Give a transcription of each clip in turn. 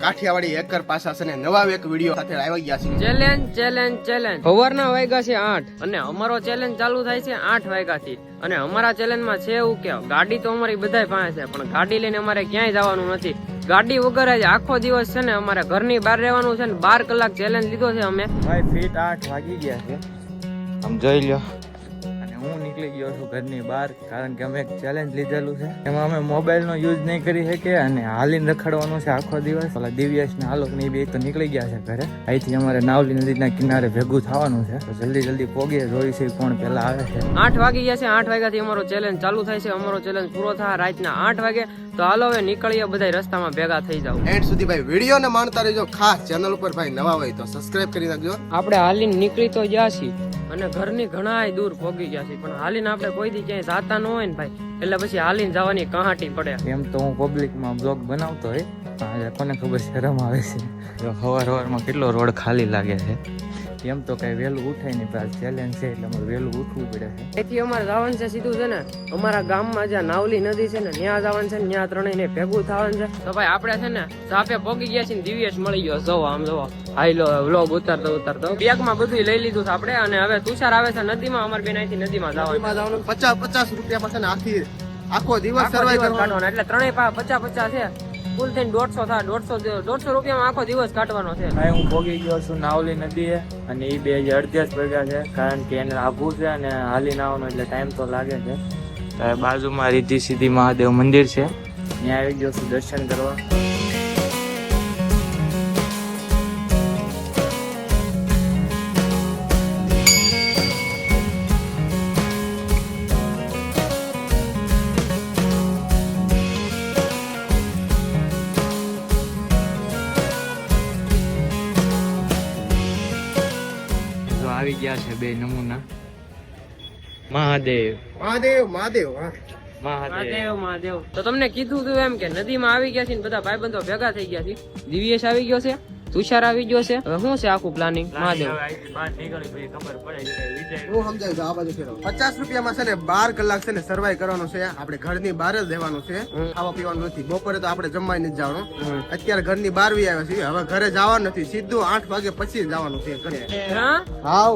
Kathiawadi hacker પાસા છે નવા એક વીડિયો સાથે આવી ગયા છે ચેલેન્જ ચેલેન્જ ચેલેન્જ સવારના વાગ્યા છે આઠ. અને અમારો ચેલેન્જ ચાલુ થાય છે આઠ વાગ્યા થી. અને અમારા ચેલેન્જમાં છે એવું કે ગાડી તો અમારી બધાય પાસે છે પણ ગાડી લઈને અમારે ક્યાંય જવાનું નથી. ગાડી વગર જ આખો દિવસ છે ને અમારે ઘરની બહાર રહેવાનું છે ને બાર કલાક ચેલેન્જ લીધો છે અમે. ભાઈ ફીટ આઠ વાગી ગયા છે. આમ જોઈ લ્યો. હું નીકળી ગયો છું ઘરની બહાર કારણ કે અમે એક ચેલેન્જ લીધેલું છે. એમાં અમે મોબાઈલનો યુઝ નહીં કરી શકીએ અને હાલીને રખડવાનું છે આખો દિવસ. ઓલા દિવ્યેશ ને આલોક ને બે તો નીકળી ગયા છે ઘરે. અહીંથી અમારે નાવલી નદીના કિનારે ભેગું થવાનું છે. તો જલ્દી જલ્દી પોગીએ જોઈ છે કોણ પહેલા આવે છે. આઠ વાગી ગયા છે આઠ વાગ્યા થી અમારો ચેલેન્જ ચાલુ થાય છે. અમારો ચેલેન્જ પૂરો થાય રાતના આઠ વાગે. તો હાલો હવે નીકળીએ બધા રસ્તામાં ભેગા થઈ જાવ એન્ડ સુધી ભાઈ વીડિયો ને માણતા રહેજો. ખાસ ચેનલ ઉપર ભાઈ નવા હોય તો સબસ્ક્રાઇબ કરી નાખજો. આપણે હાલીને નીકળી તો ગયા છીએ. અને ઘરની ઘણાય દૂર પોગી ગયા છે. પણ હાલીને આપણે કોઈ દી ક્યાંય જાતા ન હોય ને ભાઈ. એટલે પછી હાલીને જવાની કહાટી પડે. એમ તો હું પબ્લિકમાં બ્લોગ બનાવતો હોય. કોને ખબર શરમ આવે છે. સવાર સવારમાં કેટલો રોડ ખાલી લાગે છે. એમ તો કઈ વહેલું ઉઠાય નહીં પણ ચેલેન્જ છે એટલે અમારે વહેલું ઉઠવું પડે છે. અહીંથી અમારે જવાનું છે સીધું છે ને અમારા ગામમાં જ્યાં નાવલી નદી છે ને ત્યાં જવાનું છે ને ત્યાં ત્રણેય ભેગું થવાનું છે. તો ભાઈ આપણે છે ને સાપે પોગી ગયા છીએ ને દિવ્યેશ મળી ગયો. જો આમ જો હાઈલો વ્લોગ ઉતારતો ઉતારતો. બેગમાં બધું લઈ લીધું છે આપણે અને હવે તુષાર આવે છે નદીમાં અમારે બેન અહીંથી નદીમાં જવાનું પચાસ પચાસ રૂપિયા પાસે આખી આખો દિવસ આખો દિવસ કરવાનો. કાઢવાનો એટલે ત્રણેય પા પચાસ પચાસ છે. કુલ થઈને દોઢસો થાય દોઢસો દોઢસો રૂપિયામાં આખો દિવસ કાઢવાનો છે. ભાઈ હું ભોગી ગયો છું નાવલી નદીએ અને એ બે હજાર અડધ્યાસ પગ્યા છે કારણ કે એને આભું છે અને હાલી આવવાનો એટલે ટાઈમ તો લાગે છે. બાજુમાં રીતિ સીધી મહાદેવ મંદિર છે. ત્યાં આવી ગયો છું દર્શન કરવા. છે નામ મહાદેવ. મહાદેવ મહાદેવ હા. મહાદેવ. મહાદેવ મહાદેવ. તો તમને કીધું તું એમ કે નદીમાં આવી ગયા છે ને બધા ભાઈબંધો ભેગા થઈ ગયા છે. દિવ્યેશ આવી ગયો છે? તુષાર આવી ગયો છે. હવે શું છે આખું પ્લાનિંગ મહાદેવ. બહાર નીકળી ખબર પડે હું સમજાય છે આ બાજુ ફેરવો. પચાસ રૂપિયામાં છે ને બાર કલાક છે ને સર્વાઈ કરવાનું છે. આપણે ઘરની બહાર જ રહેવાનું છે. ખાવા પીવાનું નથી. બપોરે તો આપણે જમવા નથી જવાનું. અત્યારે ઘરની બહાર બી આવ્યા છીએ. હવે ઘરે જવાનું નથી. સીધું આઠ વાગે પછી જ જવાનું છે ઘરે. હા? હાવ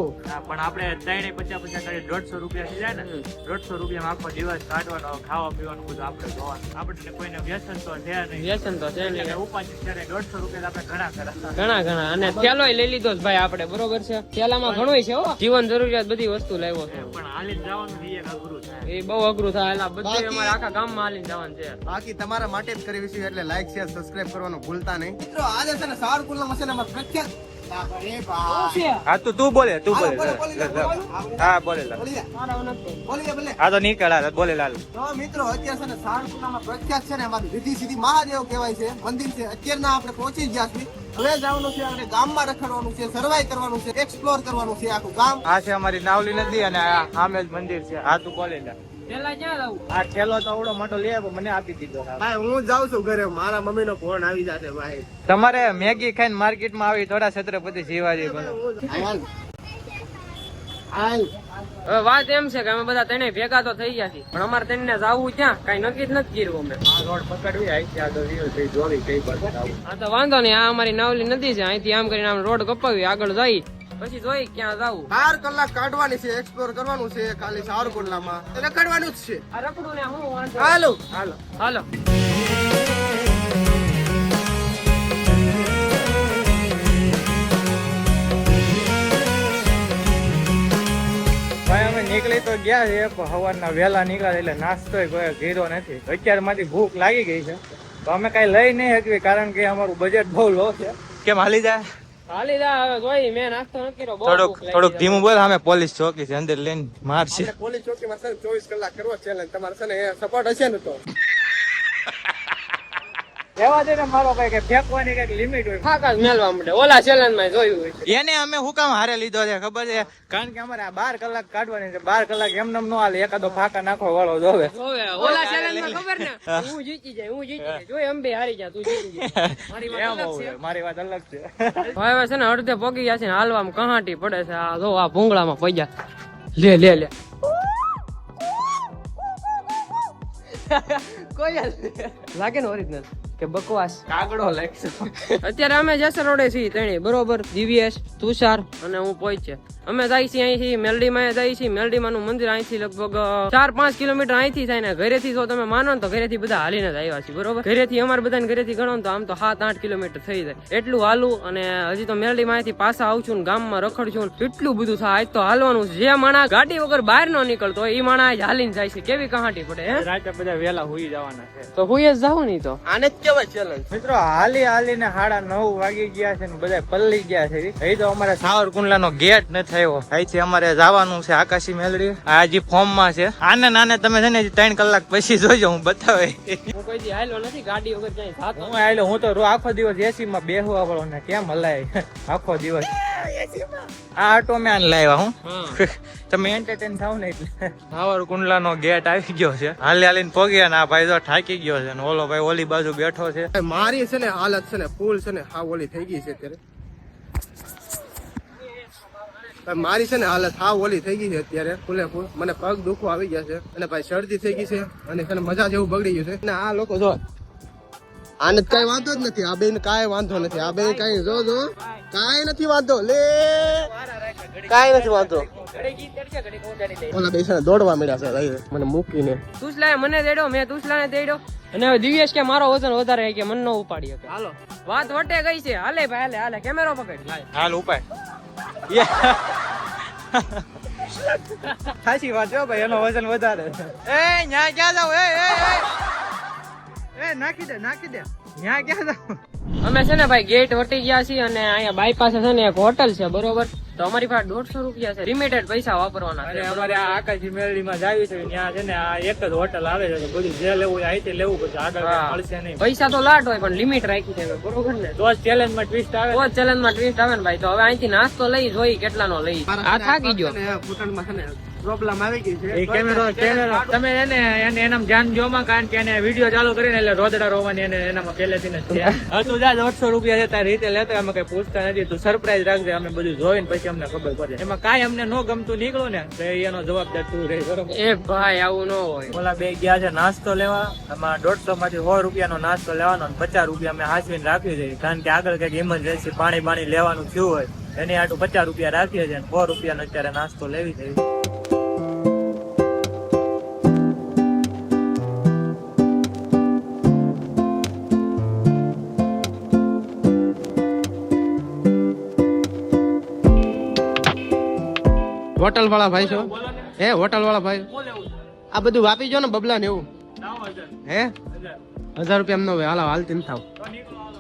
પણ આપણે ત્રણે પચાસ પચાસ કરી દોઢસો રૂપિયા થઈ જાય ને દોઢસો રૂપિયામાં આખો દિવસ કાઢવાનો ખાવા પીવાનું બધું આપણે જોવાનું. આપણે કોઈને વ્યસન તો છે નહીં. વ્યસન તો છે નહીં. ઉપાધિ દોઢસો રૂપિયા આપણે ઘણા કરા ઘણા ઘણા. અને થેલો લઈ લીધો ભાઈ આપણે બરોબર છે? થેલામાં ઘણું છે હો. જીવન જરૂરિયાત બધી વસ્તુ લાવ્યો છે. પણ જવાનું એ અઘરું થાય એ બહુ અઘરું થાય. એટલે બધું અમારે આખા ગામમાં હાલી જવાનું છે. બાકી તમારા માટે જ કરવી છે એટલે લાઈક શેર સબસ્ક્રાઇબ કરવાનું ભૂલતા નહીં. મિત્રો આજે છે ને સાવરકુંડલા મસાલામાં પ્રખ્યાત. હા તો તું બોલે તું બોલે. હા બોલે. હા તો નીકળ બોલે લાલ. મિત્રો અત્યારે છે ને પ્રખ્યાત છે ને અમારું રીધી સીધી મહાદેવ કહેવાય છે. મંદિર છે. અત્યારના આપણે પહોંચી ગયા છીએ. હવે જવાનું છે આપણે ગામમાં રખડવાનું છે સર્વાઈ કરવાનું છે એક્સપ્લોર કરવાનું છે આખું ગામ. આ છે અમારી નાવલી નદી અને આ સામે જ મંદિર છે. હા તું બોલે આ ઠેલો તો મોટો લઈ મને આપી દીધો ભાઈ હું જાઉં છું ઘરે. મારા મમ્મી નો ફોન આવી જશે ભાઈ. તમારે મેગી ખાઈને માર્કેટમાં આવી થોડા છત્રપતિ શિવાજી. હવે વાત એમ છે કે અમે બધા તેને ભેગા તો થઈ ગયા છીએ. પણ અમારે તેને જવું ક્યાં? કઈ નક્કી જ નથી કર્યું અમે. આ રોડ પકડવી આગળ જોવી કઈ તો વાંધો નહીં આ અમારી નવલી નદી છે. અહીંથી આમ કરીને આમ રોડ કપાવી આગળ જઈ. પછી જોઈ ક્યાં જવું બાર કલાક કાઢવાની છે એક્સપ્લોર કરવાનું છે ખાલી સાવરકુંડલામાં. રખડવાનું જ છે. આ રખડું ને હું વાંધો હાલો. હાલો. હાલો. ભાઈ અમે નીકળી તો ગયા છે પણ સવારના વહેલા નીકળ્યા એટલે નાસ્તો કોઈ ઘેરો નથી. અત્યારમાંથી ભૂખ લાગી ગઈ છે. તો અમે કઈ લઈ નહીં શકીએ કારણ કે અમારું બજેટ બહુ લો છે. કેમ હાલી જાય? હાલી હવે જોઈ મેં નાસ્તો નથી કર્યો થોડુંક થોડુંક ધીમું બોલ અમે પોલીસ ચોકી છે અંદર લઈને મારશે. પોલીસ ચોકીમાં માં ને ચોવીસ કલાક કરવો ચેલેન્જ તમારે છે ને એ સપોર્ટ હશે ને તો. એવા દે ને મારો કઈ કે ફેંકવાની કંઈક લિમિટ હોય. થાક મેલવા માંડે. ઓલા ચેલેન્જમાં જોયું હોય એને અમે હું કામ હારે લીધો છે ખબર છે? કારણ કે અમારે આ બાર કલાક કાઢવાની છે. બાર કલાક એમને એમ નો હાલે. એકાદો ફાકા નાખવા વાળો જોવે. જોવે, ઓલા ચેલેન્જમાં ખબર ને? હું. જીતી જાય હું જીતી જાય. જોઈ અંબે હારી જા તું જીતી જાય. મારી વાત અલગ છે. હોય, મારી વાત અલગ છે. હવે છે ને અડધે પગી ગયા છે ને હાલવામાં કહાટી પડે છે. આ જો આ ભૂંગળામાં પગ્યા. લે લે લે. કોઈ લાગે ને ઓરિજિનલ કે બકવાસ. કાગડો લાગશે અત્યારે અમે જસરોડે રોડે છીએ તેણી બરોબર? દિવ્યેશ તુષાર અને હું પહોંચે અમે જાય છીએ અહીંથી મેલડીમાં જાય છીએ. મેલડીમાં નું મંદિર અહીંથી લગભગ ચાર પાંચ કિલોમીટર અહીંથી થાય ને ઘરેથી જો તમે માનો ને તો ઘરેથી બધા હાલીને જ આવ્યા છીએ બરોબર? ઘરેથી અમારે બધાને ઘરેથી ગણો તો આમ તો સાત આઠ કિલોમીટર થઈ જાય. એટલું હાલું અને હજી તો મેલડીમાં અહીંથી પાછા આવું છું ને ગામમાં રખડ છું એટલું બધું થાય. આજ તો હાલવાનું જે માણા ગાડી વગર બહાર ન નીકળતો એ માણા આજ હાલીને જાય છે. કેવી કહાટી પડે રાતે બધા વેલા હુઈ જવાના છે. તો હું જ જાઉં નહીં તો. આને જ કેવાય ચેલેન્જ મિત્રો હાલી હાલીને સાડા નવ વાગી ગયા છે ને બધા પલ્લી ગયા છે. એ તો અમારે સાવરકુંડલા નો ગેટ નથી થયો. અહીંથી અમારે જવાનું છે આકાશી મેલડી. આ હજી ફોર્મમાં છે. આને નાને તમે છે ને ત્રણ કલાક પછી જોજો હું બતાવે. હું કોઈ દી નથી ગાડી વગર ક્યાંય હું આયલો હું તો રો- આખો દિવસ એસી માં બેહવા વાળો ને કેમ હલાય? આખો દિવસ. આ આટો મેં આને લાવ્યા હું. તમે એન્ટરટેન થાવ ને એટલે. સાવરકુંડલા નો ગેટ આવી ગયો છે. હાલી હાલીને પોગ્યા ને આ ભાઈ તો થાકી ગયો છે ને ઓલો ભાઈ ઓલી બાજુ બેઠો છે. મારી છે ને હાલત છે ને ફૂલ છે ને હા ઓલી થઈ ગઈ છે અત્યારે. મારી છે ને હાલત હા ઓલી થઈ ગઈ છે અત્યારે. ફૂલે ફૂલ મને પગ દુખો આવી ગયા છે અને ભાઈ શરદી થઈ ગઈ છે અને છે મજા જેવું બગડી ગયું છે. અને આ લોકો જો આને કઈ વાંધો જ નથી. આ બેન કાંઈ વાંધો નથી. આ બેન કઈ જો જો કાંઈ નથી વાંધો. લે! કાંઈ નથી વાંધો. ઓલા બે દોડવા મળ્યા છે. મને મૂકીને. તુસલાએ મને દેડો મેં તુસલાને દેડો. અને હવે દિવ્યેશ કે મારો વજન વધારે કે મન નો ઉપાડી શકે. હાલો. વાત વટે ગઈ છે. હાલે ભાઈ હાલે હાલે. કેમેરો પકડ. હાલ ઉપાય. સાચી વાત છે ભાઈ એનો વજન વધારે. છે એ ન્યા ક્યાં જાવ? એ એ. એ નાખી દે નાખી દે. ન્યા ક્યાં જાવ? અમે છે ને ભાઈ ગેટ વટી ગયા છીએ અને અહીંયા બાયપાસ છે ને એક હોટલ છે બરોબર? તો અમારી પાસે દોઢસો રૂપિયા છે. લિમિટેડ પૈસા વાપરવાના છે. અમારે આ આકાશી મેળવીમાં જાવી છે ત્યાં છે ને આ એક જ હોટલ આવે છે તો બધું જે લેવું હોય અહીંથી લેવું પછી આગળ. મળશે નહીં. પૈસા તો લાટ હોય પણ લિમિટ રાખી છે. બરોબર ને? તો ચેલેન્જમાં ટ્વિસ્ટ આવે તો ચેલેન્જમાં ટ્વિસ્ટ આવે ને ભાઈ. તો હવે અહીંથી નાસ્તો લઈ જોઈ કેટલાનો લઈ. આ થાકી ગયો. ઘૂંટણમાં છે ને પ્રોબ્લેમ આવી ગઈ છે. એ કેમેરો કેમેરો તમે એને એને એનામ જાન જોમાં કારણ કે એને વીડિયો ચાલુ કરીને એટલે રોદડા રોવાની એને એનામાં પહેલેથી જ છે. હવે તું જા દોઢસો રૂપિયા છે તારી રીતે લેતો અમે કઈ પૂછતા નથી. તું સરપ્રાઈઝ રાખજે અમે બધું જોઈને પછી અમને ખબર પડે. એમાં કાંઈ અમને નો ગમતું નીકળો ને તો એનો જવાબદાર તું રે બરોબર? એ ભાઈ આવું ન હોય. ઓલા બે ગયા છે નાસ્તો લેવા. આમાં દોઢસો માંથી સો રૂપિયાનો નાસ્તો લેવાનો અને પચાસ રૂપિયા અમે હાંસવીને રાખી છે કારણ કે આગળ કંઈક ઇમરજન્સી પાણી પાણી લેવાનું થયું હોય એની આટલું પચાસ રૂપિયા રાખીએ છીએ અને સો રૂપિયાનો અત્યારે નાસ્તો લેવી છે. હોટલ વાળા ભાઈ છો? હે હોટલ વાળા ભાઈ આ બધું વાપી જો ને બબલા ને એવું. હે? હજાર. રૂપિયા એમ ન હોય. હાલો હાલતી થાવ.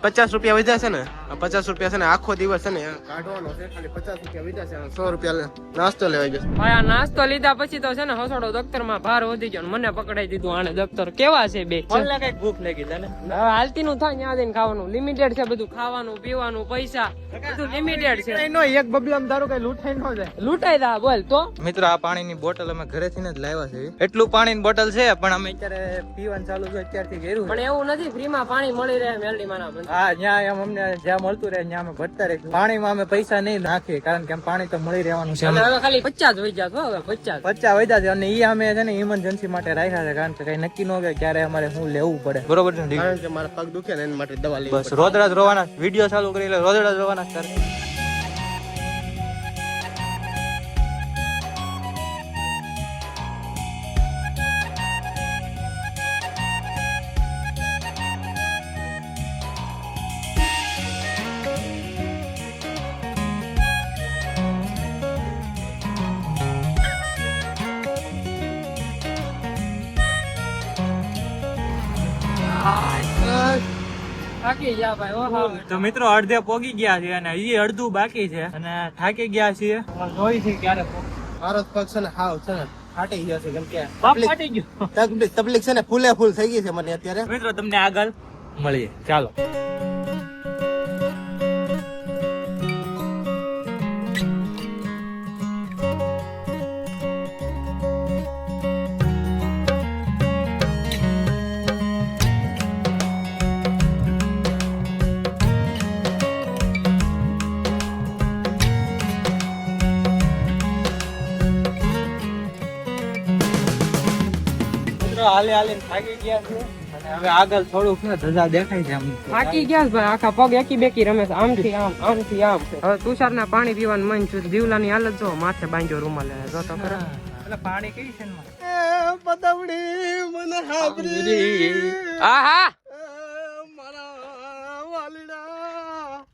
પચાસ રૂપિયા વધ્યા છે ને? પચાસ રૂપિયા છે ને આખો દિવસ છે ને કાઢવાનો છે ખાલી પચાસ રૂપિયા વધ્યા છે સો રૂપિયા નાસ્તો લેવાઈ ગયો. ભાઈ આ નાસ્તો લીધા પછી તો છે ને હસોડો દફતરમાં ભાર વધી ગયો મને પકડાઈ દીધું આને દફતર. કેવા છે બે? કંઈક ભૂખ લાગી તને? હવે હાલતી નું થાય ત્યાં જઈને ખાવાનું. લિમિટેડ છે બધું. ખાવાનું પીવાનું પૈસા. બધું લિમિટેડ છે. નો એક બબલામ તારું કઈ લૂંટાઈ ન જાય. લૂંટાઈ દા બોલ તો? મિત્રો આ પાણીની બોટલ અમે ઘરેથી જ લાવ્યા છે. એટલું પાણીની બોટલ છે પણ અમે અત્યારે પીવાનું ચાલુ છે અત્યારથી કર્યું પણ એવું નથી ફ્રીમાં પાણી મળી રહે મેલડી માના હા જ્યાં એમ અમને જ્યાં મળતું રહે ત્યાં અમે ભરતા રહીશું પાણીમાં અમે પૈસા નહીં નાખીએ કારણ કે પાણી તો મળી રહેવાનું છે. હવે ખાલી પચાસ વૈજા હવે પચાસ. પચ્ચા વધ્યા છે અને ઈ અમે છે ને ઇમરજન્સી માટે રાખ્યા છે કારણ કે કઈ નક્કી ન હોય ક્યારે અમારે શું લેવું પડે. બરોબર છે કારણ કે મારા પગ દુખે ને એના માટે દવા લેવી બસ રોદડા જ રોવાના વીડિયો ચાલુ કરી એટલે રોજ જ રોવાના સર તો મિત્રો અડધે પોગી ગયા છે અને હજી અડધું બાકી છે અને થાકી ગયા છીએ. જોઈ છે ક્યારે મારો જ પગ છે ને હાવ છે ને ફાટી ગયો છે કેમ કે તકલીફ- ફાટી ગયો. તકલીફ તકલીફ છે ને ફૂલે ફૂલ થઈ ગઈ છે મને અત્યારે. મિત્રો તમને આગળ મળીએ. ચાલો. મિત્રો હાલે હાલે થાકી ગયા છે અને હવે આગળ થોડુંક છે ધજા દેખાય છે આમ. થાકી ગયા ભાઈ આખા પગ એકી બેકી રમે છે. આમથી આમ આમથી આમ. હવે તુષાર ના પાણી પીવાનું મન છું. દીવલાની હાલત જો માથે બાંધ્યો રૂમાલ. જો તો ખરા. એટલે પાણી કઈ છે ને મને હાબરી આહા!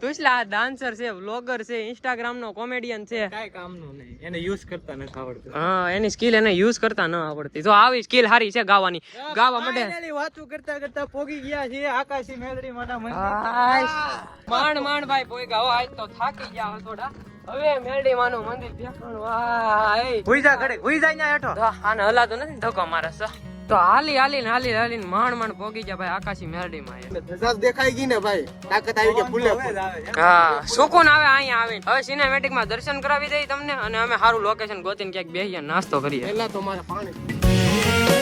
તુષલા ડાન્સર છે વ્લોગર છે ઇન્સ્ટાગ્રામ નો કોમેડિયન છે. કાંઈ કામનું નહીં. એને યુઝ કરતા ન આવડતું. હા એની સ્કિલ એને યુઝ કરતા ન આવડતી. તો આવી સ્કિલ હારી છે ગાવાની. ગાવા માટે Finally વાતો કરતા કરતા પોગી ગયા છે આકાશી મેલડી માના મંદિર માંડ માંડ ભાઈ પોઈગા હો આજ તો થાકી ગયા થોડા. હવે મેલડી માનું મંદિર દેખાણું વાહ ભૂઈ જા ઘડે ભૂઈ જા અહીંયા હેઠો. આને હલાતો નથી ધક્કો મારે છે તો હાલી હાલી ને હાલી હાલી માંડ માંડ પોગી ગયા ભાઈ આકાશી મેરડી માં દેખાઈ ગઈ ને ભાઈ. તાકાત આવી કે ફૂલે હા સુકૂન આવે અહીંયા આવીને. હવે સિનેમેટિકમાં દર્શન કરાવી દઈ તમને અને અમે સારું લોકેશન ગોતીને ક્યાંક બેહીએ નાસ્તો કરીએ. પહેલા તો મારે પાણી.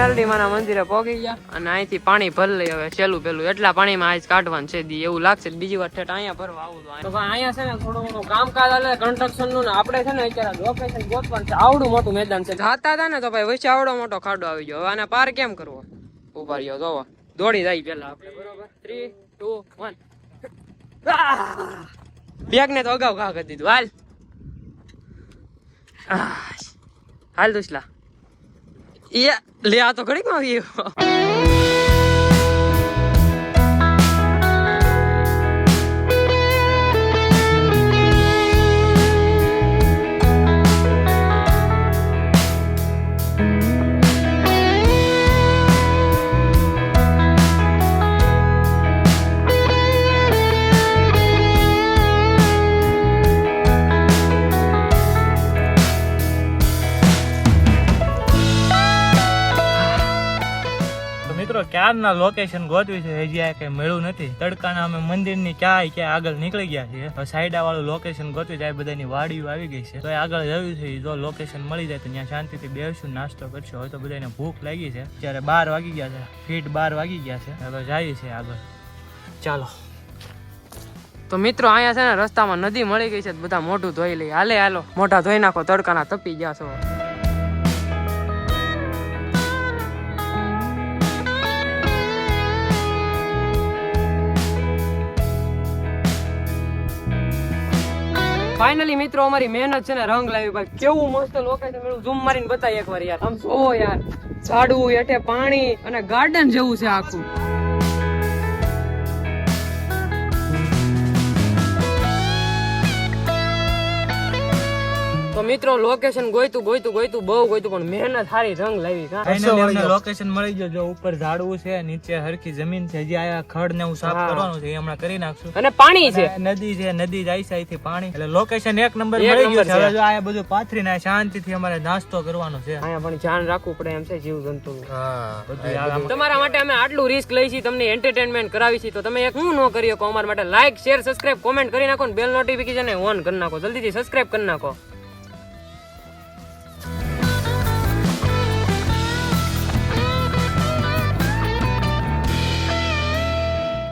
મેલડી માના મંદિરે પહોંચી ગયા અને અહીંથી પાણી ભરી લઈ હવે છેલ્લું પેલું. એટલા પાણીમાં આજ કાઢવાનું છે દી. એવું લાગશે બીજી વાર ઠેઠ અહીંયા ભરવા આવું તો. અહીંયા છે ને થોડું ઘણું કામકાજ હાલે કન્સ્ટ્રક્શનનું ને આપણે છે ને અત્યારે લોકેશન ગોતવાનું છે. આવડું મોટું મેદાન છે. જાતા હતા ને તો ભાઈ વચ્ચે આવડો મોટો ખાડો આવી ગયો. હવે આને પાર કેમ કરવો? ઊભા રહ્યો જોવો. દોડી જાય પેલા આપણે. બરોબર? થ્રી ટુ વન બેગ ને તો અગાઉ ઘા કરી દીધું. હાલ. હાલ દુસલા. એ લે આ તો ઘડીકમાં આવ્યો મિત્રો, ક્યારના લોકેશન ગોતવી છે? હજી આ મળ્યું નથી. તડકાના અમે મંદિરની ક્યાંય ક્યાં આગળ નીકળી ગયા છીએ. સાયડા વાળું લોકેશન ગોતવી જાય બધાની વાડીઓ આવી ગઈ છે. તો આગળ જવું છે, જો લોકેશન મળી જાય તો ત્યાં શાંતિથી બેસું નાસ્તો કરશું. હવે તો બધાને ભૂખ લાગી છે. ત્યારે બાર વાગી ગયા છે. ફીટ બાર વાગી ગયા છે. હવે જઈએ છે આગળ. ચાલો. તો મિત્રો, અહીંયા છે ને રસ્તામાં નદી મળી ગઈ છે, બધા મોઢું ધોઈ લઈ. હાલે, હાલો. મોઢા ધોઈ નાખો, તડકાના તપી ગયા છો. ફાઇનલી મિત્રો, અમારી મહેનત છે ને રંગ લાવી ભાઈ. કેવું મસ્ત લોકેશન મળ્યું. ઝૂમ મારીને બતાવી એકવાર યાર. આમ જોવો યાર. ઝાડવું, હેઠે પાણી અને ગાર્ડન જેવું છે આખું. મિત્રો લોકેશન ગોયતું ગોયતું ગોયતું બહુ ગોયતું પણ મહેનત સારી રંગ લાવી કા લોકેશન મળી ગયો જો ઉપર ઝાડવું છે નીચે હરખી જમીન છે હજી આયા ખડ ને હું સાફ કરવાનું છે એ હમણાં કરી નાખશું. અને પાણી છે. નદી છે નદી જાય છે અહીંથી પાણી. એટલે લોકેશન એક નંબર મળી ગયું છે. હવે જો આ બધું શાંતિ શાંતિથી અમારે નાસ્તો કરવાનો છે. આયા પણ ધ્યાન રાખવું પડે એમ છે જીવ જંતુ તમારા માટે અમે આટલું રિસ્ક લઈ છીએ તમને એન્ટરટેનમેન્ટ કરાવી છીએ તો તમે એક હું ન કરી શકો અમારા માટે. લાઈક શેર સબસ્ક્રાઇબ કોમેન્ટ કરી નાખો ને બેલ નોટિફિકેશન ઓન કરી નાખો. જલ્દીથી સબસ્ક્રાઇબ કરી નાખો.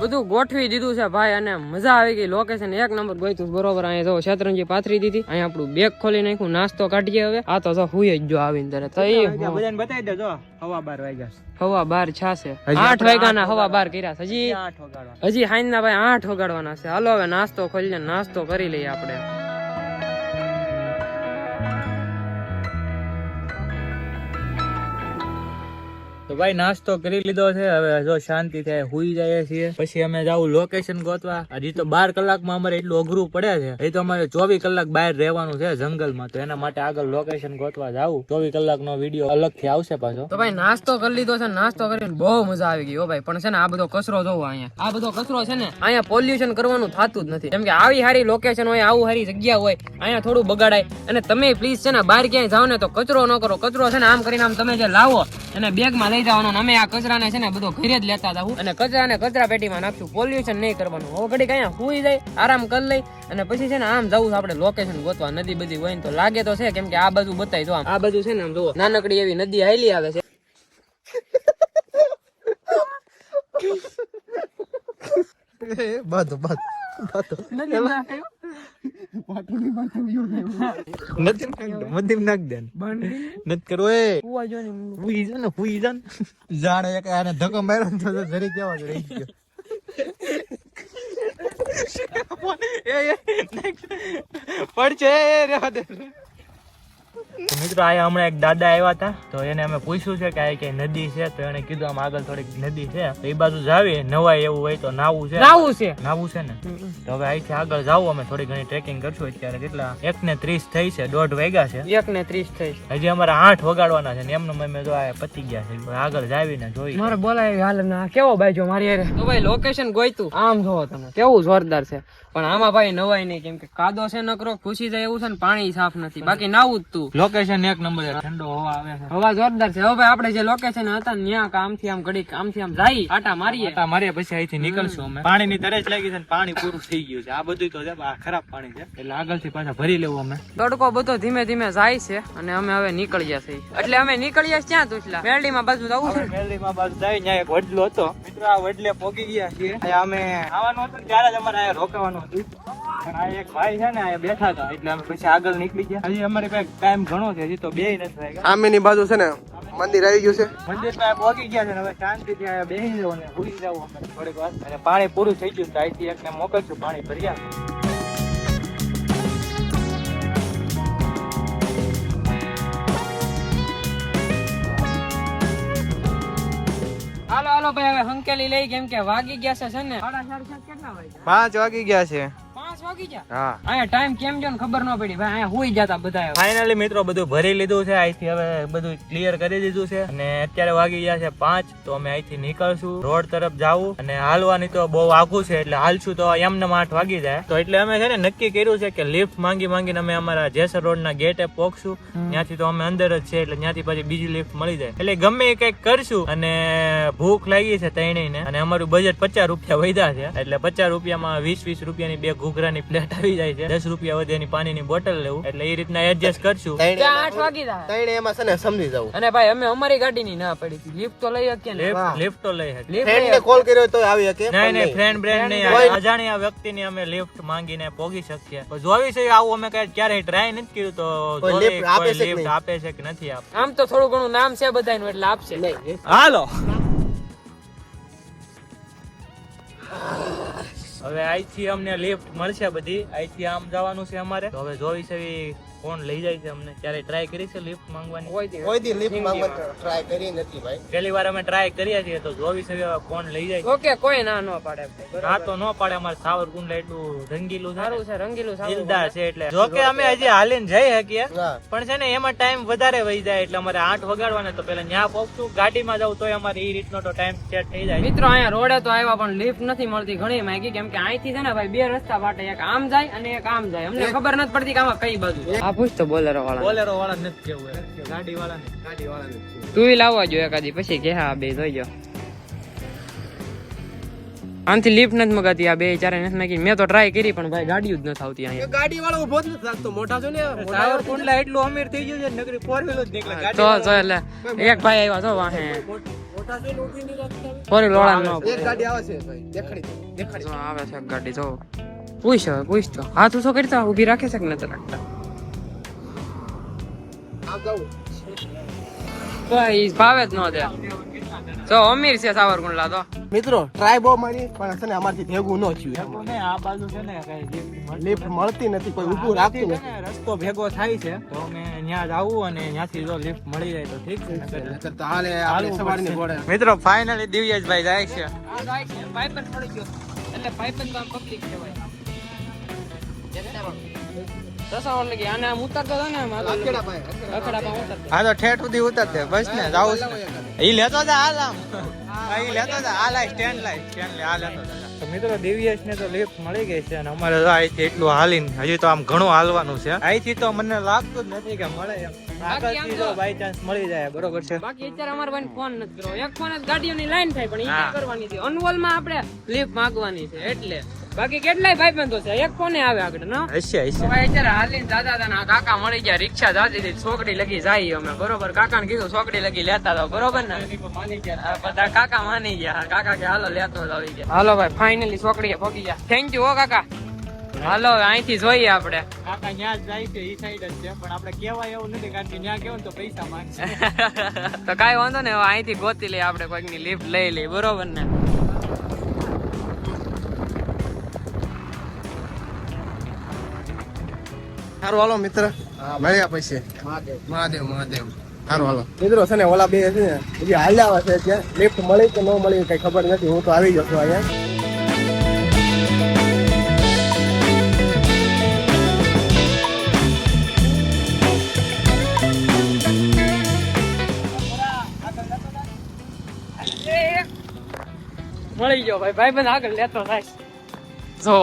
બધું ગોઠવી દીધું છે ભાઈ અને મજા આવી ગઈ. લોકેશન એક નંબર ગોઈતું બરોબર. અહીંયા જો શેતરંજી પાથરી દીધી. અહીંયા આપણું બેગ ખોલી નાખ્યું. નાસ્તો કાઢીએ હવે. આ તો જો હુઈ જ જો આવીને તને. તો એ બધાને બતાવી દેજો. હવા બાર વાગ્યા હવા બાર છાશે આઠ વાગ્યા વાગ્યાના હવા બાર કર્યા છે. હજી હજી હાઈન ના ભાઈ આઠ વગાડવાના છે. હાલો હવે નાસ્તો ખોલીને નાસ્તો કરી લઈએ આપણે. તો ભાઈ નાસ્તો કરી લીધો છે. હવે જો શાંતિ થાય, હુઈ જઈએ છીએ. પછી અમે જાવું લોકેશન ગોતવા. હજી તો બાર કલાકમાં અમારે એટલું અઘરું પડે છે. એ તો અમારે ચોવીસ કલાક બહાર રહેવાનું છે જંગલમાં. તો એના માટે આગળ લોકેશન ગોતવા જાવું ચોવીસ કલાકનો વીડિયો અલગથી આવશે પાછો. તો ભાઈ નાસ્તો કરી લીધો છે. નાસ્તો કરીને બહુ મજા આવી ગઈ ભાઈ. પણ છે ને આ બધો કચરો જોવો અહીંયા. આ બધો કચરો છે ને અહીંયા પોલ્યુશન કરવાનું થતું જ નથી. કેમ કે આવી સારી લોકેશન હોય, આવું સારી જગ્યા હોય, અહીંયા થોડું બગાડાય. અને તમે પ્લીઝ છે ને બહાર ક્યાંય જાઓ ને તો કચરો ન કરો. કચરો છે ને આમ કરીને આમ તમે જે લાવો અને બેગમાં લઈ જવાનો અમે આ કચરાને છે ને બધો ઘરે જ લેતા હતા અને કચરાને કચરા પેટીમાં નાખશું. પોલ્યુશન નહીં કરવાનું. હવે ઘડી કયા સુઈ જાય આરામ કરી લઈ અને પછી છે ને આમ જવું આપણે લોકેશન ગોતવા. નદી બધી હોય ને તો લાગે તો છે કેમ કે આ બાજુ બતાવી દો આમ. આ બાજુ છે ને આમ જુઓ. નાનકડી એવી નદી હાલી આવે છે. બધું બધું નથી નાખ્યો. નથી નાખતો મધ્યમ નાખ દે નથી કરવો એ કૂવા જો ને. હુઈ જા ને હુઈ જા જાણે એક આને ધક્કો માર્યો તો જરી કેવા રહી ગયો પડશે દે મિત્રો આ હમણાં એક દાદા આવ્યા હતા. તો એને અમે પૂછ્યું છે કે આ કઈ નદી છે? તો એને કીધું આમ આગળ થોડીક નદી છે. તો એ બાજુ જાવી નવાય એવું હોય તો નાવું છે. નાવું છે. નાવું છે ને? તો હવે અહીંથી આગળ જાવું અમે થોડી ઘણી ટ્રેકિંગ કરશું. અત્યારે કેટલા? એક ને ત્રીસ થઈ છે દોઢ વાગ્યા છે. એક ને ત્રીસ થઈ હજી અમારે આઠ વગાડવાના છે ને એમનો મેં જો આ પતી ગયા છે. આગળ જાવી ને જોઈ. મારે બોલાય હાલ ના કેવો જો મારી અરે તો ભાઈ લોકેશન ગોઈતું. આમ જોવો તમે. કેવું જોરદાર છે. પણ આમાં ભાઈ નવાય નહીં કેમ કે કાદો છે નકરો ખુશી જાય એવું છે ને પાણી સાફ નથી. બાકી નાવું જ તું. લોકેશન એક નંબર છે. ઠંડો હવા આવે છે. હવા જોરદાર છે. હવે ભાઈ આપણે જે લોકેશન હતા ત્યાં આમથી આમ ઘડીક આમથી આમ જાય. આટા મારીએ. આટા મારીએ પછી અહીંથી નીકળશું અમે. પાણીની તરેજ લાગી છે પાણી પૂરું થઈ ગયું છે. આ બધું તો આ ખરાબ પાણી છે. એટલે આગળથી પાછા ભરી લેવું અમે. તડકો બધો ધીમે ધીમે જાય છે અને અમે હવે નીકળ્યા છીએ. એટલે અમે નીકળ્યા ગયા ક્યાં તુછલા? મેરડીમાં બાજુ જવું છે. મેલડીમાં બાજુ જાય ત્યાં એક વડલો હતો. મિત્રો આ વડલે પોગી ગયા છીએ. અમે આવવાનું હતું ત્યારે જ અમારે અહીંયા રોકાવાનું હતું. પણ આ એક ભાઈ છે ને અહીંયા બેઠા હતા. એટલે અમે પછી આગળ નીકળી ગયા. હજી અમારી પાસે ટાઈમ ઘણો છે હજી તો બે નથી આમેની બાજુ છે ને મંદિર આવી ગયું છે. મંદિરમાં પહોંચી ગયા છે હવે શાંતિથી અહીંયા બેસી જવું ને ભૂલી જવું અમે. થોડીક વાર. અને પાણી પૂરું થઈ ગયું તો અહીંથી એકને મોકલશું પાણી ભર્યા. હાલો હાલો ભાઈ હવે હંકેલી લઈ કેમ કે વાગી ગયા છે છે ને? પાંચ વાગી ગયા છે. હા. અહીંયા ટાઈમ કેમ જો ખબર ન પડી. ભાઈ અહીંયા હુઈ જતા બધા ફાઇનલી મિત્રો બધું ભરી લીધું છે. અહીંથી હવે બધું ક્લિયર કરી દીધું છે. અને અત્યારે વાગી ગયા છે પાંચ તો અમે અહીંથી નીકળશું. રોડ તરફ જાવું. અને હાલવાની તો બહુ આઘું છે એટલે હાલશું તો એમને આઠ વાગી જાય. તો એટલે અમે છે ને નક્કી કર્યું છે કે લિફ્ટ માંગી માંગીને અમે અમારા જેસર રોડ ના ગેટે પોખશું. ત્યાંથી તો અમે અંદર જ છે એટલે ત્યાંથી પછી બીજી લિફ્ટ મળી જાય. એટલે ગમે એ કંઈક કરશું અને ભૂખ લાગી છે તૈણીને અને અમારું બજેટ પચાસ રૂપિયા વધ્યા છે. એટલે પચાસ રૂપિયામાં વીસ વીસ રૂપિયાની બે ઘૂઘરાની પ્લેટ આવી જાય છે. દસ રૂપિયા વધે એની પાણીની બોટલ લેવું. એટલે એ રીતના એડજસ્ટ કરશું. આઠ વાગી જાય. એમાં છે ને સમજી જવું અને ભાઈ અમે અમારી ગાડીની ના પડી હતી. લિફ્ટ તો લઈ શકીએ ને. લિફ્ટ તો લઈ શકીએ. લિફ્ટ ફ્રેન્ડ ને કોલ કર્યો તો આવી શકે નહીં નહીં ફ્રેન્ડ બ્રેન્ડ નહીં. કોઈ- અજાણ્યા વ્યક્તિની અમે લિફ્ટ માંગીને પોગી શકીએ. જોવી છે આવું અમે કઈ ક્યારેય ટ્રાય નથી કર્યું તો લિફ્ટ આપે કોઈ છે કે આપે છે કે નથી આપે. આમ તો થોડું ઘણું નામ છે બધાનું એટલે આપશે. હાલો. હવે અહીંથી અમને લિફ્ટ મળશે બધી. અહીંથી આમ જવાનું છે અમારે. તો હવે જોઈ છે કોણ લઈ જાય છે અમને. ક્યારે ટ્રાય કરી છે લિફ્ટ માંગવાની? કોઈ દી લિફ્ટ માંગવા ટ્રાય કરી નથી ભાઈ. પહેલી વાર અમે ટ્રાય કર્યા છીએ તો જોવી છે કોણ લઈ જાય ઓકે કોઈ ના નો પાડે હા તો નો પાડે અમારે સાવરકુંડલા એટલું રંગીલું. સારું છે રંગીલું સારું દિલદાર છે એટલે. જો કે અમે હજી હાલીને જઈ શકીએ પણ છે ને એમાં ટાઈમ વધારે વહી જાય એટલે અમારે આઠ વગાડવાના તો પેલા ન્યા પહોંચશું ગાડીમાં જાવ તોય અમારે એ રીતનો તો ટાઈમ સેટ થઈ જાય. મિત્રો અહીંયા રોડે તો આવ્યા પણ લિફ્ટ નથી મળતી. ઘણી માંગી કેમ કે અહીંથી છે ને ભાઈ બે રસ્તા વાટે એક આમ જાય અને એક આમ જાય. અમને ખબર નથી પડતી કે આમાં કઈ બાજુ આ પૂછ તો બોલેરો વાળા બોલેરો વાળા નથી કેવું ગાડી વાળા ગાડી વાળા તું લાવવા જો એકાદી પછી કે હા બે જોઈ જાઓ આમથી લિફ્ટ નથી મગાતી આ બે ચારે નથી માગી મેં તો ટ્રાય કરી પણ ભાઈ ગાડી જ નથી આવતી અહીંયા. ગાડી વાળો ઊભો જ નથી રાખતો મોટા છો ને સાવરકુંડલા એટલું અમીર થઈ ગયું છે નગરી ફોર વ્હીલર જ નીકળે. ગાડી તો તો એટલે એક ભાઈ આવ્યા તો વાહે. મોટા છે ને ઊભી નહીં રાખતા ફોરી લોળા નો એક ગાડી આવે છે ભાઈ દેખાડી દેખાડી જો આવે છે એક ગાડી જો. પૂછ પૂછ તો. હાથ ઉછો કરતા? ઊભી રાખે છે કે નથી રાખતા? ભાવે જ ન દે. તો અમીર છે સાવરકુંડલા તો. મિત્રો ટ્રાય બહુ મારી પણ છે ને અમારથી ભેગું ન થયું આ બાજુ છે ને કઈ લિફ્ટ મળતી નથી. કોઈ ઊભું રાખતું નથી. ને, રસ્તો ભેગો થાય છે તો અમે ત્યાં જવું અને ત્યાંથી જો લિફ્ટ મળી જાય તો ઠીક છે. નહીંતર તો હાલે આપણે સવારની ઘોડે મિત્રો ફાઇનલી દિવ્યેશભાઈ જાય છે. આ જાય છે પાઇપ જ પડી ગયો. એટલે પાઇપ જ આમ પબ્લિક કહેવાય. હા તો ઠેઠ સુધી ઉતરતે બસ ને જાવું છે. લેતો જા હાલ આમ. હા, લેતો જા. હાલ સ્ટેન્ડ લાઈ સ્ટેન્ડ લે આ લેતો તો મિત્રો દિવ્યેશ ને તો લિફ્ટ મળી ગઈ છે અને અમારે તો અહીંથી એટલું હાલીને હજી તો આમ ઘણું હાલવાનું છે. અહીંથી તો મને લાગતું જ નથી કે મળે એમ. આગળથી જો બાય ચાન્સ મળી જાય બરોબર છે. બાકી અત્યારે અમારે ભાઈ ફોન નથી કરવો એક ફોન જ ગાડીઓની લાઈન થાય પણ એ કરવાની છે. અનવલમાં આપણે લિફ્ટ માંગવાની છે એટલે. બાકી કેટલાય ભાઈબંધો છે? એક ફોને આવે આગળ ન? હશે હશે. અત્યારે હાલીન દાદા દાદા કાકા મળી ગયા રિક્ષા જાતી હતી છોકરી લગી જાય અમે બરોબર? કાકા ને કીધું છોકરી લગી લેતા હતા બરોબર ને? આ બધા કાકા માની ગયા કાકા કે હાલો લેતો જ આવી ગયા હાલો ભાઈ ફાઇનલી છોકરી પહોંચી ગયા. થેન્ક યુ હો કાકા. હાલો અહીંથી જોઈએ આપણે. કાકા ન્યા જાય છે ઈ સાઈડ જ છે પણ આપણે કહેવાય એવું નથી કારણ કે ન્યા કેવું તો પૈસા માંગશે. તો કાઈ વાંધો ને અહીંથી ગોતી લઈએ આપણે કોઈકની લિફ્ટ લઈ લઈએ બરોબર ને? સારું હાલો મિત્ર. મળ્યા પછી. મહાદેવ. મહાદેવ સારું હાલો. મિત્રો છે ને ઓલા બે છે ને હજી હાલ્યા આવે છે ત્યાં લિફ્ટ મળી કે ન મળી કઈ ખબર નથી હું તો આવી ગયો છું અહીંયા. મળી ગયો ભાઈ ભાઈ ભાઈબંધ આગળ લેતો થાય. જો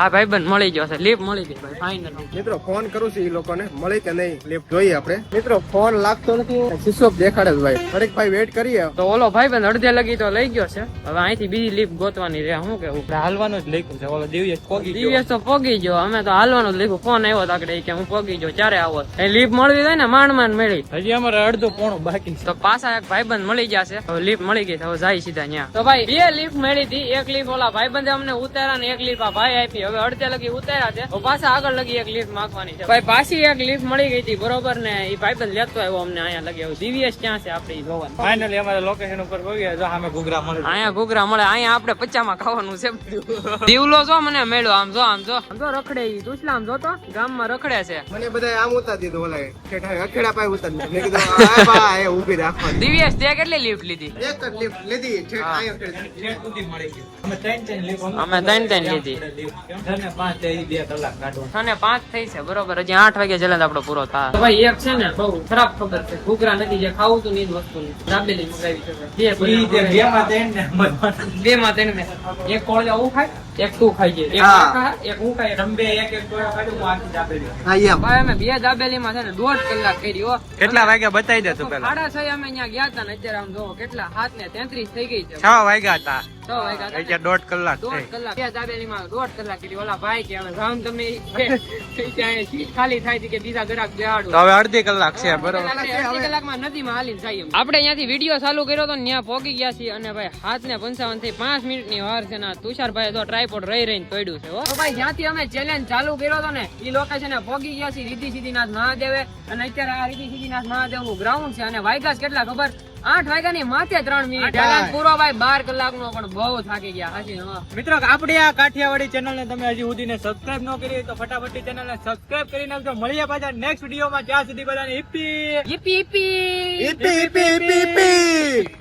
હા ભાઈબંધ મળી ગયો છે. લિફ્ટ મળી ગઈ ભાઈ ફાઇનલી મિત્રો ફોન કરું છું એ લોકોને. મળી કે નહીં લિફ્ટ જોઈએ આપણે. મિત્રો ફોન લાગતો નથી. શીશો દેખાડે છે ભાઈ. થોડીક ભાઈ વેટ કરીએ. તો ઓલો ભાઈબંધ અડધે લગી તો લઈ ગયો છે. હવે અહીંથી બીજી લિફ્ટ ગોતવાની રે હું કેવું? આપણે હાલવાનું જ લખ્યું છે. ઓલો દિવ્ય પોગી ગયો. તો પોગી ગયો. અમે તો હાલવાનું જ લીધું ફોન આવ્યો તાકડે કે હું પોગી ગયો. ચારે આવો? એ લીફ મળવી હોય ને માંડ માંડ મળી. હજી અમારે અડધું પોણું બાકી તો પાછા એક ભાઈબંધ મળી ગયા છે. હવે લિફ્ટ મળી ગઈ તો હવે જાય સીધા ત્યાં તો ભાઈ બે લીફ મળી હતી. એક લીફ ઓલા ભાઈબંધે અમને ઉતારા ને એક લીફ આ ભાઈ આપી. હવે અડધે લગી ઉતાર્યા છે. પાછા આગળ લગી એક લીફ માંગવાની છે. ભાઈ પાછી એક લીફ મળી ગઈ હતી બરોબર ને? એ ભાઈબંધ લેતો આવ્યો અમને અહીંયા લગી. આવ્યો દિવ્યેશ ક્યાં છે આપણે જોવાનું ફાઇનલી અમારે લોકેશન ઉપર પહોંચ્યા જો સામે ઘૂઘરા મળે. અહીંયા ઘૂઘરા મળે. અહીંયા આપણે પચામાં ખાવાનું છે દીવલો જો મને મેળ્યો. આમ જો આમ જો. આમ જો રખડે ઈ. તુસલા આમ જો તો. ગામમાં રખડે છે. મને બધા આમ ઉતાર દીધું ઓલા અખેડા પાય ઉતાર મેં કીધું આ બા એ ઊભી રાખવાની. દિવ્યેશ તે કેટલી લિફ્ટ લીધી? એક જ લિફ્ટ લીધી ઠેઠ અહીંયા સુધી મળી ગઈ અમે ત્રણ ત્રણ લીધું. અમે ત્રણ ત્રણ લીધી. અને પાંચ તે બે કલાક કાઢવા અને પાંચ થઈ છે બરોબર. હજી આઠ વાગે ચેલેન્જ આપણો પૂરો થાય. ભાઈ એક છે ને બહુ ખરાબ ખબર છે. ઘૂઘરા નથી જે ખાવું તું ની જ વસ્તુ દાબેલી મંગાવી છે. બે ઈ બેમાં ત્રણ ને બે માં ત્રણ ને. એક કોળિયા હું ખાય. એક તું ખાઈ એક હા. એક હું ખાય તમે એક એક ટોળા કાઢ્યું, હું આખી દાબેલી. હા એમ. ભાઈ અમે બે દાબેલી માં છે ને દોઢ કલાક કરી હો. કેટલા વાગ્યા બતાવી દે તું પેલા સાડા છ અમે અહીંયા ગયા હતા ને અત્યારે આમ જોવો કેટલા હાથ ને તેત્રીસ થઈ ગઈ છે. છ વાગ્યા હતા. છ વાગ્યા હતા દોઢ કલાક દોઢ કલાક બે દાબેલીમાં દોઢ કલાક કરી ઓલા ભાઈ કે હવે જાઉં તમે ત્યાં સીટ ખાલી થાય છે કે બીજા ગ્રાહક બેહાડું. તો હવે અડધી કલાક છે બરોબર. અડધી કલાકમાં નદીમાં હાલીને જઈએ આપણે અહીંયાથી વીડિયો ચાલુ કર્યો તો ત્યાં પહોંચી ગયા છીએ અને ભાઈ હાથ ને પંચાવનથી પાંચ મિનિટની વાર છે ને તુષારભાઈ તો ટ્રાયપોડ રહી રહીને તોડ્યું છે હો. તો ભાઈ જ્યાંથી અમે ચેલેન્જ ચાલુ કર્યો હતો ને એ લોકેશન પહોંચી ગયા છીએ રીતિ સિદ્ધિનાથ મહાદેવે. અને અત્યારે આ રીતિ સિદ્ધિનાથ મહાદેવનું ગ્રાઉન્ડ છે અને વાયગા કેટલા ખબર? આઠ વાગ્યા ની માથે ત્રણ મિનિટ. પૂરો ભાઈ બાર કલાક નો પણ બહુ થાકી ગયા. હાજી મિત્રો આપણી આ કાઠિયાવાડી ચેનલ ને તમે હજી સુધી સબસ્ક્રાઇબ ન કરી તો ફટાફટ ચેનલ ને સબસ્ક્રાઇબ કરી નાખજો. મળીએ પાછા નેક્સ્ટ વિડીયોમાં ત્યાં સુધી બધાને હિપ્પી. ઈપી ઈપી ઈપી ઈપી ઈપી